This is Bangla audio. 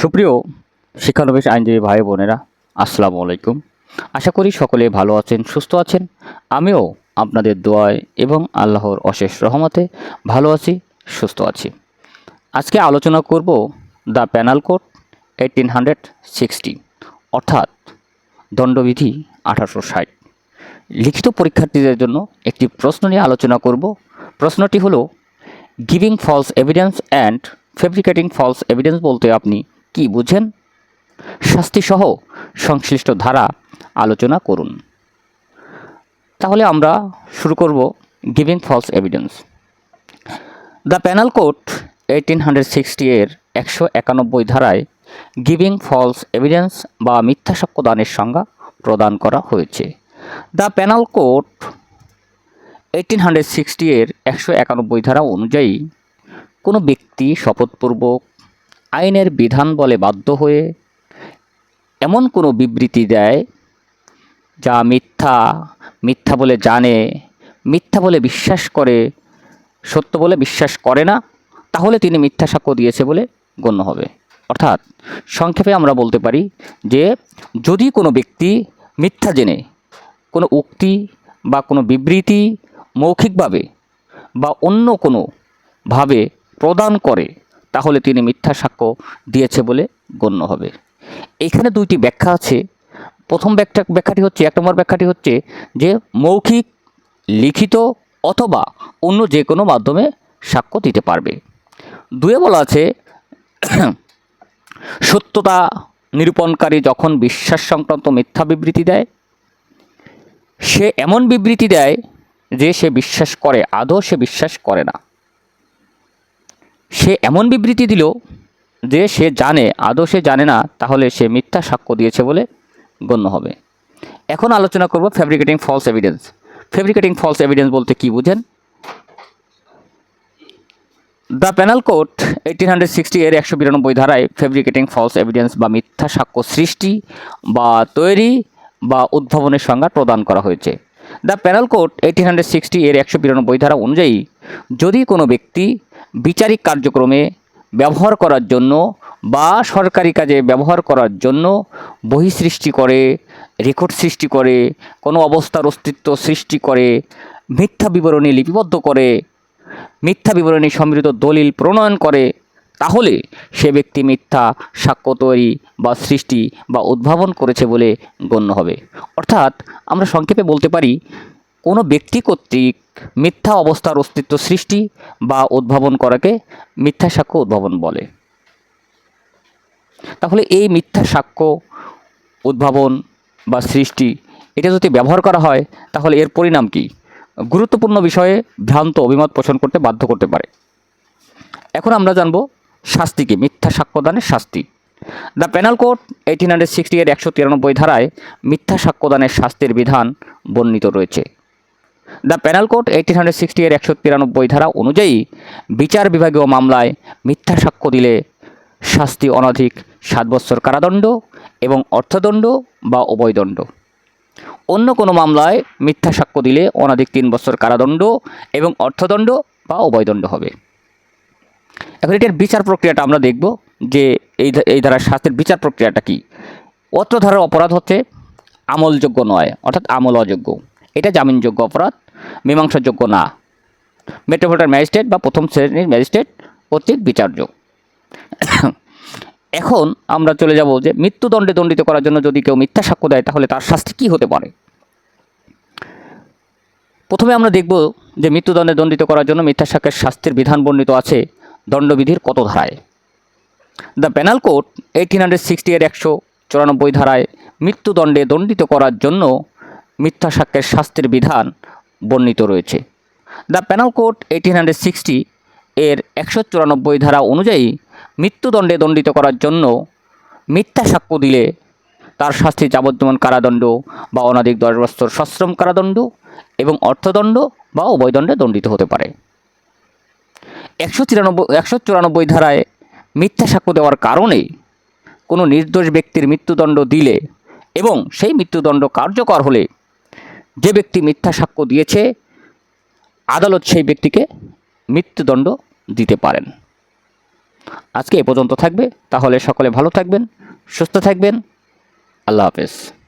সুপ্রিয় শিক্ষানবিশ আইনজীবী ভাই বোনেরা, আসসালামু আলাইকুম। আশা করি সকলে ভালো আছেন, সুস্থ আছেন। আমিও আপনাদের দোয়ায় এবং আল্লাহর অশেষ রহমতে ভালো আছি, সুস্থ আছি। আজকে আলোচনা করব the penal code eighteen hundred sixty, অর্থাৎ দণ্ডবিধি আঠারোশো ষাট। লিখিত পরীক্ষার্থীদের জন্য একটি প্রশ্ন নিয়ে আলোচনা করব। প্রশ্নটি হলো giving false evidence and fabricating false evidence বলতে আপনি কি বুঝেন? শাস্তিসহ সংশ্লিষ্ট ধারা আলোচনা করুন। তাহলে আমরা শুরু করব giving false evidence. The penal code eighteen hundred sixty এর একশো একানব্বই ধারায় গিভিং ফলস এভিডেন্স বা মিথ্যা সাক্ষ্য দানের সংজ্ঞা প্রদান করা হয়েছে। The penal code eighteen hundred sixty এর একশো একানব্বই ধারা অনুযায়ী কোনো ব্যক্তি শপথপূর্বক আইনের বিধান বলে বাধ্য হয়ে এমন কোনো বিবৃতি দেয় যা মিথ্যা মিথ্যা বলে জানে, মিথ্যা বলে বিশ্বাস করে, সত্য বলে বিশ্বাস করে না, তাহলে তিনি মিথ্যা সাক্ষ্য দিয়েছে বলে গণ্য হবে। অর্থাৎ সংক্ষেপে আমরা বলতে পারি যে, যদি কোনো ব্যক্তি মিথ্যা জেনে, কোনো উক্তি বা কোনো বিবৃতি মৌখিকভাবে বা অন্য কোনো ভাবে প্রদান করে তাহলে তিনি মিথ্যা সাক্ষ্য দিয়েছে বলে গণ্য হবে। এখানে দুইটি ব্যাখ্যা আছে। প্রথম ব্যাখ্যা, ব্যাখ্যাটি হচ্ছে, এক নম্বর ব্যাখ্যাটি হচ্ছে যে মৌখিক, লিখিত অথবা অন্য যে কোনো মাধ্যমে সাক্ষ্য দিতে পারবে। দুয়ে বলা আছে, সত্যতা নিরূপণকারী যখন বিশ্বাস সংক্রান্ত মিথ্যা বিবৃতি দেয়, সে এমন বিবৃতি দেয় যে সে বিশ্বাস করে, আদৌ সে বিশ্বাস করে না। সে এমন বিবৃতি দিল যে সে জানে, আদৌ সে জানে না, তাহলে সে মিথ্যা সাক্ষ্য দিয়েছে বলে গণ্য হবে। এখন আলোচনা করব fabricating false evidence fabricating false evidence বলতে কি বুঝেন? The penal code eighteen hundred sixty এর একশো বিরানব্বই ধারায় ফেব্রিকেটিং ফলস এভিডেন্স বা মিথ্যা সাক্ষ্য সৃষ্টি বা তৈরি বা উদ্ভাবনের সংজ্ঞা প্রদান করা হয়েছে। The penal code eighteen hundred sixty এর একশো বিরানব্বই ধারা অনুযায়ী যদি কোনো ব্যক্তি বিচারিক কার্যক্রমে ব্যবহার করার জন্য বা সরকারি কাজে ব্যবহার করার জন্য বহি সৃষ্টি করে, রেকর্ড সৃষ্টি করে, কোনো অবস্থার অস্তিত্ব সৃষ্টি করে, মিথ্যা বিবরণী লিপিবদ্ধ করে, মিথ্যা বিবরণী সমৃদ্ধ দলিল প্রণয়ন করে, তাহলে সে ব্যক্তি মিথ্যা সাক্ষ্য তৈরি বা সৃষ্টি বা উদ্ভাবন করেছে বলে গণ্য হবে। অর্থাৎ আমরা সংক্ষেপে বলতে পারি কোনো ব্যক্তি কর্তৃক মিথ্যা অবস্থার অস্তিত্ব সৃষ্টি বা উদ্ভাবন করাকে মিথ্যা সাক্ষ্য উদ্ভাবন বলে। তাহলে এই মিথ্যা সাক্ষ্য উদ্ভাবন বা সৃষ্টি এটা যদি ব্যবহার করা হয়, তাহলে এর পরিণাম কী? গুরুত্বপূর্ণ বিষয়ে ভ্রান্ত অভিমত পোষণ করতে বাধ্য করতে পারে। এখন আমরা জানব শাস্তি কি, মিথ্যা সাক্ষ্যদানের শাস্তি। The penal code eighteen hundred sixty এর একশো তিরানব্বই ধারায় মিথ্যা সাক্ষ্যদানের শাস্তির বিধান বর্ণিত রয়েছে। The penal code eighteen hundred sixty এর একশো তিরানব্বই ধারা অনুযায়ী বিচার বিভাগীয় মামলায় মিথ্যা সাক্ষ্য দিলে শাস্তি অনধিক সাত বছর কারাদণ্ড এবং অর্থদণ্ড বা উভয়দণ্ড অন্য কোনো মামলায় মিথ্যা সাক্ষ্য দিলে অনধিক তিন বছর কারাদণ্ড এবং অর্থদণ্ড বা উভয়দণ্ড হবে। এখন এটার বিচার প্রক্রিয়াটা আমরা দেখব যে এই এই ধারার শাস্তির বিচার প্রক্রিয়াটা কি। অত্র ধারার অপরাধ হচ্ছে আমলযোগ্য নয়, অর্থাৎ আমল অযোগ্য। এটা জামিনযোগ্য অপরাধ মীমাংসাযোগ্য না। মেট্রোপলিটন ম্যাজিস্ট্রেট বা প্রথম শ্রেণির ম্যাজিস্ট্রেট কর্তৃক বিচার্য এখন আমরা চলে যাব যে মৃত্যুদণ্ডে দণ্ডিত করার জন্য যদি কেউ মিথ্যা সাক্ষ্য দেয়, তাহলে তার শাস্তি কী হতে পারে? প্রথমে আমরা দেখব যে মৃত্যুদণ্ডে দণ্ডিত করার জন্য মিথ্যা সাক্ষ্যের শাস্তির বিধান বর্ণিত আছে দণ্ডবিধির কত ধারায়। The penal code eighteen hundred sixty এর একশো চুরানব্বই ধারায় মৃত্যুদণ্ডে দণ্ডিত করার জন্য মিথ্যা সাক্ষ্যের শাস্তির বিধান বর্ণিত রয়েছে। The penal code eighteen hundred sixty এর একশো চুরানব্বই ধারা অনুযায়ী মৃত্যুদণ্ডে দণ্ডিত করার জন্য মিথ্যা সাক্ষ্য দিলে তার শাস্তি যাবজ্জীবন কারাদণ্ড বা অনধিক দশ বছর সশ্রম কারাদণ্ড এবং অর্থদণ্ড বা উভয়দণ্ডে দণ্ডিত হতে পারে। একশো তিরানব্বই একশো চুরানব্বই ধারায় মিথ্যা সাক্ষ্য দেওয়ার কারণে কোনো নির্দোষ ব্যক্তির মৃত্যুদণ্ড দিলে এবং সেই মৃত্যুদণ্ড কার্যকর হলে যে ব্যক্তি মিথ্যা সাক্ষ্য দিয়েছে, আদালত সেই ব্যক্তিকে মৃত্যুদণ্ড দিতে পারেন। আজকে এ পর্যন্ত থাকবে। তাহলে সকলে ভালো থাকবেন, সুস্থ থাকবেন। আল্লাহ হাফেজ।